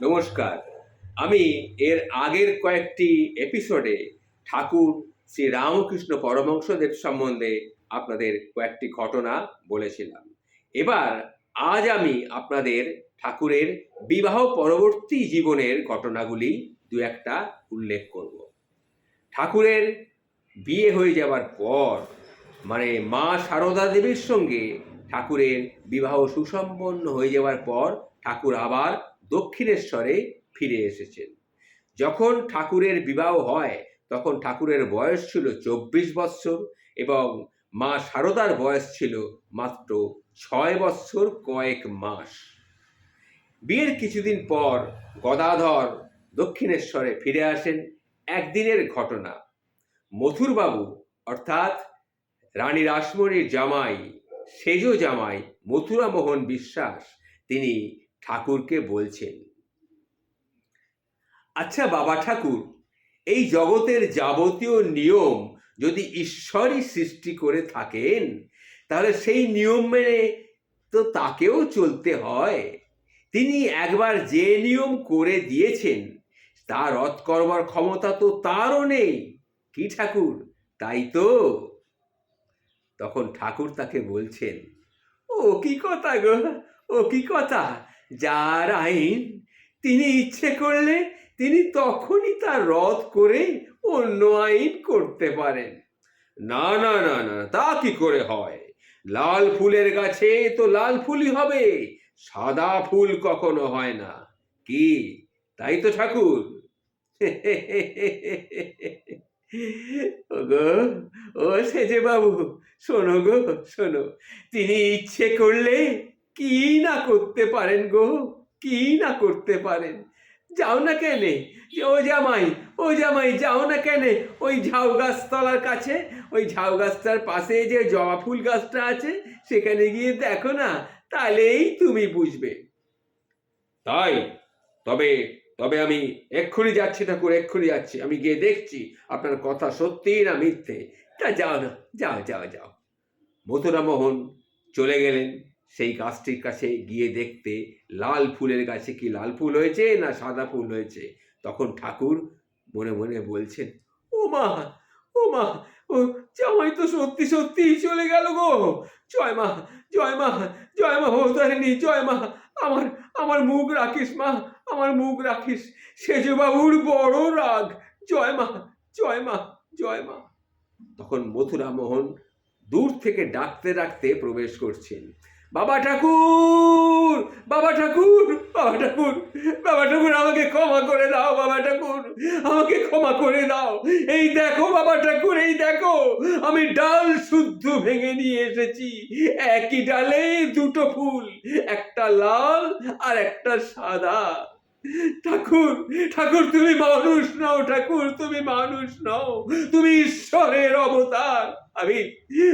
নমস্কার। আমি এর আগের কয়েকটি এপিসোডে ঠাকুর শ্রী রামকৃষ্ণ পরমংসদেব সম্বন্ধে আপনাদের কয়েকটি ঘটনা বলেছিলাম। এবার আজ আমি আপনাদের ঠাকুরের বিবাহ পরবর্তী জীবনের ঘটনাগুলি দু একটা উল্লেখ করব। ঠাকুরের বিয়ে হয়ে যাওয়ার পর মানে মা সারদা দেবীর সঙ্গে ঠাকুরের বিবাহ সুসম্পন্ন হয়ে যাওয়ার পর ঠাকুর আবার দক্ষিণেশ্বরে ফিরে এসেছেন। যখন ঠাকুরের বিবাহ হয়, তখন ঠাকুরের বয়স ছিল চব্বিশ বৎসর এবং মা সারদার বয়স ছিল মাত্র ছয় বৎসর কয়েক মাস। বিয়ের কিছুদিন পর গদাধর দক্ষিণেশ্বরে ফিরে আসেন একদিনের ঘটনা। মথুরবাবু, অর্থাৎ রানী রাসমণির জামাই, সেজ জামাই মথুরা মোহন বিশ্বাস, তিনি ঠাকুরকে বলছেন আচ্ছা বাবা ঠাকুর, এই জগতের যাবতীয় নিয়ম যদি ঈশ্বরই সৃষ্টি করে থাকেন, তাহলে সেই নিয়ম মেনে তো তাকেও চলতে হয়। তিনি একবার যে নিয়ম করে দিয়েছেন তা রদ করবার ক্ষমতা তো তারও নেই। কি ঠাকুর, তাই তো? তখন ঠাকুর তাকে বলছেন, ও কি কথা গো, ও কি কথা? যার আইন তিনি ইচ্ছে করলে তিনি তখনই তা রদ করে অন্য আইন করতে পারেন। না না না না, তা কি করে হয়? লাল ফুলের গাছে তো লাল ফুলই হবে, সাদা ফুল কখনো হয় না। কি? তাই তো ঠাকুর। ওগো, ও সেজে বাবু শোনো গো, শোনো। তিনি ইচ্ছে করলে কি না করতে পারেন গো? কি না করতে পারেন? যাও না কেনে? ও জামাই ও জামাই, যাও না কেনে? ওই ঝাউ গাছতলার কাছে, ওই ঝাউ গাছটার পাশে যে জবা ফুল গাছটা আছে, সেখানে গিয়ে দেখো না, তাহলেই তুমি বুঝবে। তাই? তবে তবে আমি এক্ষুনি যাচ্ছি ঠাকুর, এক্ষুনি যাচ্ছি। আমি গিয়ে দেখছি আপনার কথা সত্যি না মিথ্যে। তা যাও না, যাও যাও যাও। মথুরা মোহন চলে গেলেন। সেই গাছটির কাছে গিয়ে দেখতে, লাল ফুলের গাছে কি লাল ফুল হয়েছে না সাদা ফুল হয়েছে? তখন ঠাকুর মনে মনে বলছেন, ও মা ও মা, ও জামাই তো সত্যি সত্যি চলে গেল গো। জয় মা জয় মা জয় মা ভৌতারিণী জয় মা। আমার আমার মুখ রাখিস মা, আমার মুখ রাখিস। সেজবাবুর বড় রাগ। জয় মা জয় মা জয় মা। তখন মথুরা মোহন দূর থেকে ডাকতে ডাকতে প্রবেশ করছেন। বাবা ঠাকুর বাবা ঠাকুর বাবা ঠাকুর বাবা ঠাকুর, আমাকে ক্ষমা করে দাও, বাবা ঠাকুর, আমাকে ক্ষমা করে দাও। এই দেখো বাবা ঠাকুর, এই দেখো, আমি ডাল শুদ্ধ ভেঙে নিয়ে এসেছি। একই ডালে দুটো ফুল, একটা লাল আর একটা সাদা। ঠাকুর ঠাকুর তুমি মানুষ নও, ঠাকুর তুমি মানুষ নও, তুমি ঈশ্বরের অবতার। আমি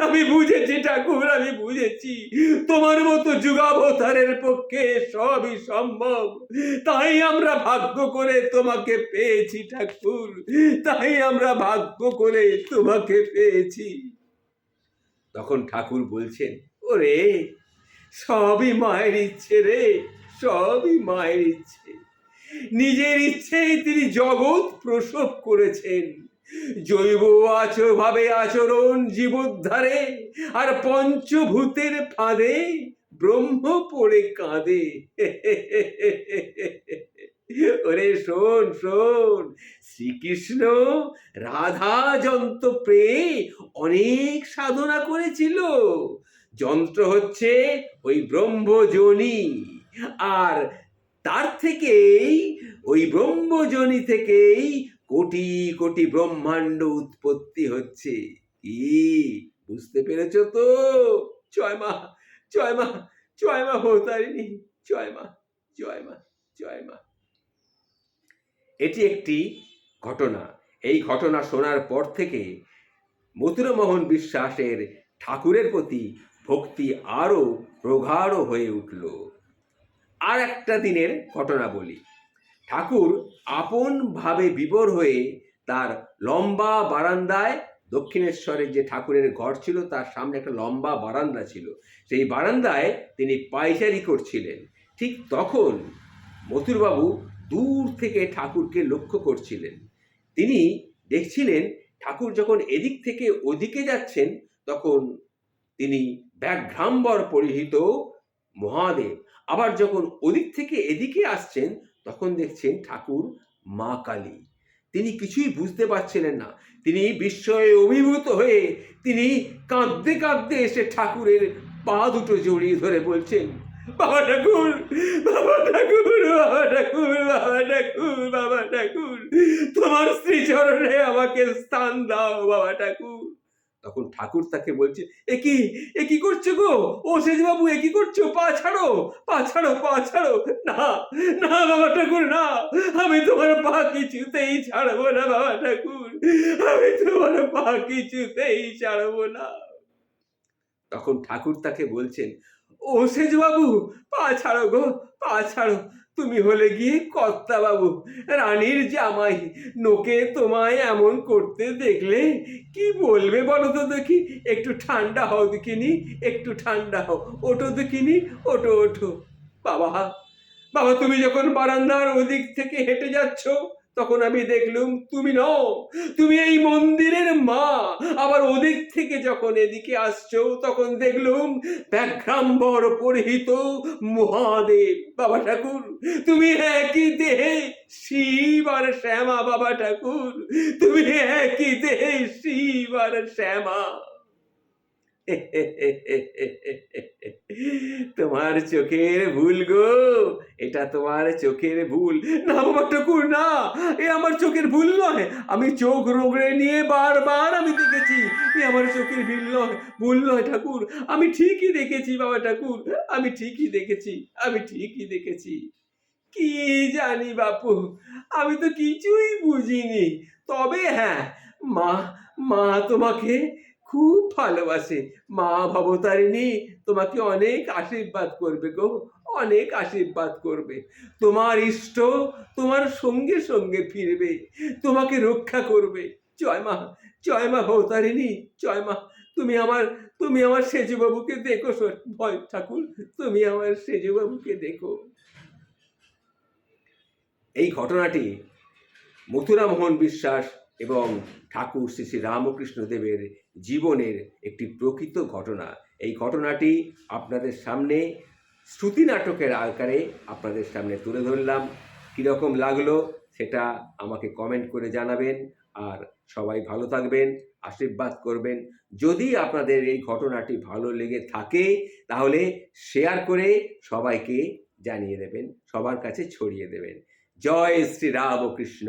আমি বুঝেছি ঠাকুর, আমি বুঝেছি। তোমার মতো যুগাবতারের পক্ষে সবই সম্ভব। তাই আমরা ভাগ্য করে তোমাকে পেয়েছি ঠাকুর। তাই আমরা ভাগ্য করে তোমাকে পেয়েছি। তখন ঠাকুর বলছেন, ওরে, সবই মায়ের ইচ্ছে রে, সবই মায়ের ইচ্ছে। নিজের ইচ্ছেই তিনি জগৎ প্রসব করেছেন। জৈব ভাবে আচরণ জীবোদ্ধারে, আর পঞ্চভূতের ফাঁদে ব্রহ্ম পড়ে কাঁদে। ওরে শোন শোন, শ্রীকৃষ্ণ রাধা যন্ত্র পেয়ে অনেক সাধনা করেছিল। যন্ত্র হচ্ছে ওই ব্রহ্মজনী, আর তার থেকেই, ওই ব্রহ্মজনী থেকেই কোটি কোটি ব্রহ্মাণ্ড উৎপত্তি হচ্ছে। কি? বুঝতে পেরেছ তো? জয় মা জয় মা জয় মা ভৌতারিণী জয় মা জয় মা জয় মা। এটি একটি ঘটনা। এই ঘটনা শোনার পর থেকে মথুরামোহন বিশ্বাসের ঠাকুরের প্রতি ভক্তি আরও প্রগাঢ় হয়ে উঠল। আর একটা দিনের ঘটনা বলি। ঠাকুর আপনভাবে বিবর হয়ে তার লম্বা বারান্দায় দক্ষিণেশ্বরের যে ঠাকুরের ঘর ছিল, তার সামনে একটা লম্বা বারান্দা ছিল। সেই বারান্দায় তিনি পায়চারি করছিলেন। ঠিক তখন মথুরবাবু দূর থেকে ঠাকুরকে লক্ষ্য করছিলেন। তিনি দেখছিলেন ঠাকুর যখন এদিক থেকে ওদিকে যাচ্ছেন, তখন তিনি ব্যাঘ্রাম্বর পরিহিত মহাদেব আবার যখন ওদিক থেকে এদিকে আসছেন, তখন দেখছেন ঠাকুর মা কালী। তিনি কিছুই বুঝতে পারছিলেন না। তিনি বিস্ময়ে অভিভূত হয়ে তিনি কাঁদতে কাঁদতে এসে ঠাকুরের পা দুটো জড়িয়ে ধরে বলছেন, বাবা ঠাকুর বাবা ঠাকুর বাবা ঠাকুর বাবা ঠাকুর বাবা ঠাকুর, তোমার শ্রীচরণে আমাকে স্থান দাও, বাবা ঠাকুর। তখন ঠাকুর তাকে বলছে, এ কি? এ কি করছ গো? ও সেজবাবু এ কি করছ? পা ছাড়ো পা ছাড়ো পা ছাড়ো। না না বাবা ঠাকুর, না। আমি তোমার পা কিছুতেই ছাড়বো না বাবা ঠাকুর। আমি তোমার পা কিছুতেই ছাড়বো না। তখন ঠাকুর তাকে বলছেন ও সেজবাবু পা ছাড়ো গো, পা ছাড়ো। তুমি হলে গিয়ে কর্তা বাবু। রানীর জামাই নোকে তোমায় এমন করতে দেখলে কি বলবে বলো তো দেখি। একটু ঠান্ডা হও দেখিনি, একটু ঠান্ডা হও। ওঠো দেখিনি ওটো ওঠো। বাবা বাবা, তুমি যখন বারান্দার ওদিক থেকে হেঁটে যাচ্ছ, তখন আমি দেখলুম তুমি নও। তুমি এই মন্দিরের মা। আবার ওদিক থেকে যখন এদিকে আসছো, তখন দেখলুম ব্যাঘ্রাম্বর পরিহিত। মহাদেব, বাবা ঠাকুর, তুমি একই দেহে শিব আর শ্যামা, বাবা ঠাকুর। তুমি একই দেহে শিব আর শ্যামা। তোমার চোখের ভুল গো, এটা তোমার চোখের ভুল। না, বাবা, ঠাকুর, না, এ আমার চোখের ভুল নয়। আমি চোখ রোগড়ে নিয়ে বারবার আমি দেখেছি, এ আমার চোখের ভুল নয় ভুল নয়, ঠাকুর। আমি ঠিকই দেখেছি, বাবা, ঠাকুর। আমি ঠিকই দেখেছি, আমি ঠিকই দেখেছি। কি জানি বাপু, আমি তো কিছুই বুঝিনি। তবে হ্যাঁ মা মা তোমাকে খুব ভালোবাসে। মা ভবতারিণী তোমাকে অনেক আশীর্বাদ করবে গো, অনেক আশীর্বাদ করবে। তোমার ইষ্ট তোমার সঙ্গে সঙ্গে ফিরবে, তোমাকে রক্ষা করবে। জয় মা জয় মা ভবতারিণী, জয় মা। তুমি আমার তুমি আমার সেজুবাবুকে দেখো ভয় ঠাকুর, তুমি আমার সেজুবাবুকে দেখো। এই ঘটনাটি মথুরা মোহন বিশ্বাস এবং ঠাকুর শ্রী শ্রী রামকৃষ্ণ দেবের জীবনের একটি প্রকৃত ঘটনা। এই ঘটনাটি আপনাদের সামনে শ্রুতি নাটকের আকারে আপনাদের সামনে তুলে ধরলাম। কীরকম লাগল সেটা আমাকে কমেন্ট করে জানাবেন আর সবাই ভালো থাকবেন, আশীর্বাদ করবেন। যদি আপনাদের এই ঘটনাটি ভালো লেগে থাকে তাহলে শেয়ার করে সবাইকে জানিয়ে দেবেন, সবার কাছে ছড়িয়ে দেবেন। জয় শ্রী রামকৃষ্ণ।